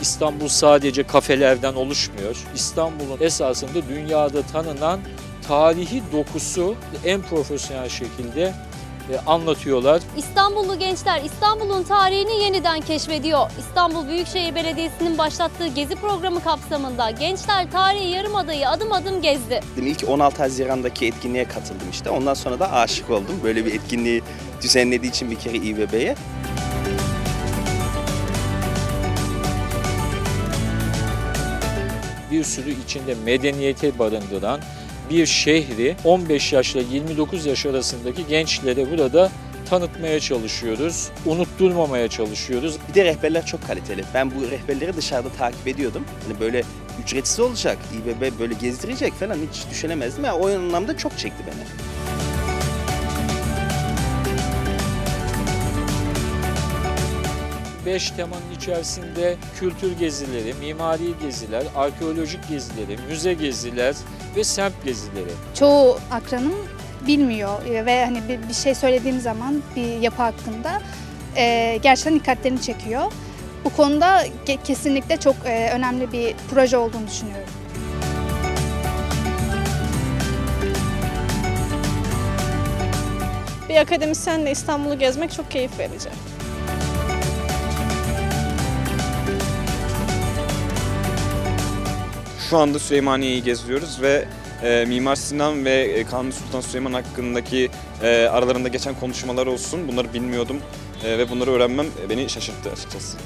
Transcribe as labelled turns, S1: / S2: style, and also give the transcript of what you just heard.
S1: İstanbul sadece kafelerden oluşmuyor. İstanbul'un esasında dünyada tanınan tarihi dokusu en profesyonel şekilde e, anlatıyorlar.
S2: İstanbullu gençler İstanbul'un tarihini yeniden keşfediyor. İstanbul Büyükşehir Belediyesi'nin başlattığı gezi programı kapsamında gençler tarihi yarımadayı adım adım gezdi.
S3: İlk 16 Haziran'daki etkinliğe katıldım işte. Ondan sonra da aşık oldum. Böyle bir etkinliği düzenlediği için bir kere İBB'ye.
S1: Bir sürü içinde medeniyeti barındıran bir şehri 15 yaşla 29 yaş arasındaki gençlere burada tanıtmaya çalışıyoruz. Unutturmamaya çalışıyoruz.
S3: Bir de rehberler çok kaliteli. Ben bu rehberleri dışarıda takip ediyordum. Hani böyle ücretsiz olacak, İBB böyle gezdirecek falan hiç düşünemezdim. Ya o anlamda çok çekti beni.
S1: Beş temanın içerisinde kültür gezileri, mimari geziler, arkeolojik gezileri, müze geziler ve semt gezileri.
S4: çoğu akranım bilmiyor ve hani bir, bir şey söylediğim zaman bir yapı hakkında e, gerçekten dikkatlerini çekiyor. Bu konuda kesinlikle çok e, önemli bir proje olduğunu düşünüyorum.
S5: Bir akademisyenle İstanbul'u gezmek çok keyif verici.
S6: Şu anda Süleymaniye'yi geziyoruz ve e, Mimar Sinan ve e, Kanuni Sultan Süleyman hakkındaki e, aralarında geçen konuşmalar olsun. Bunları bilmiyordum e, ve bunları öğrenmem beni şaşırttı açıkçası.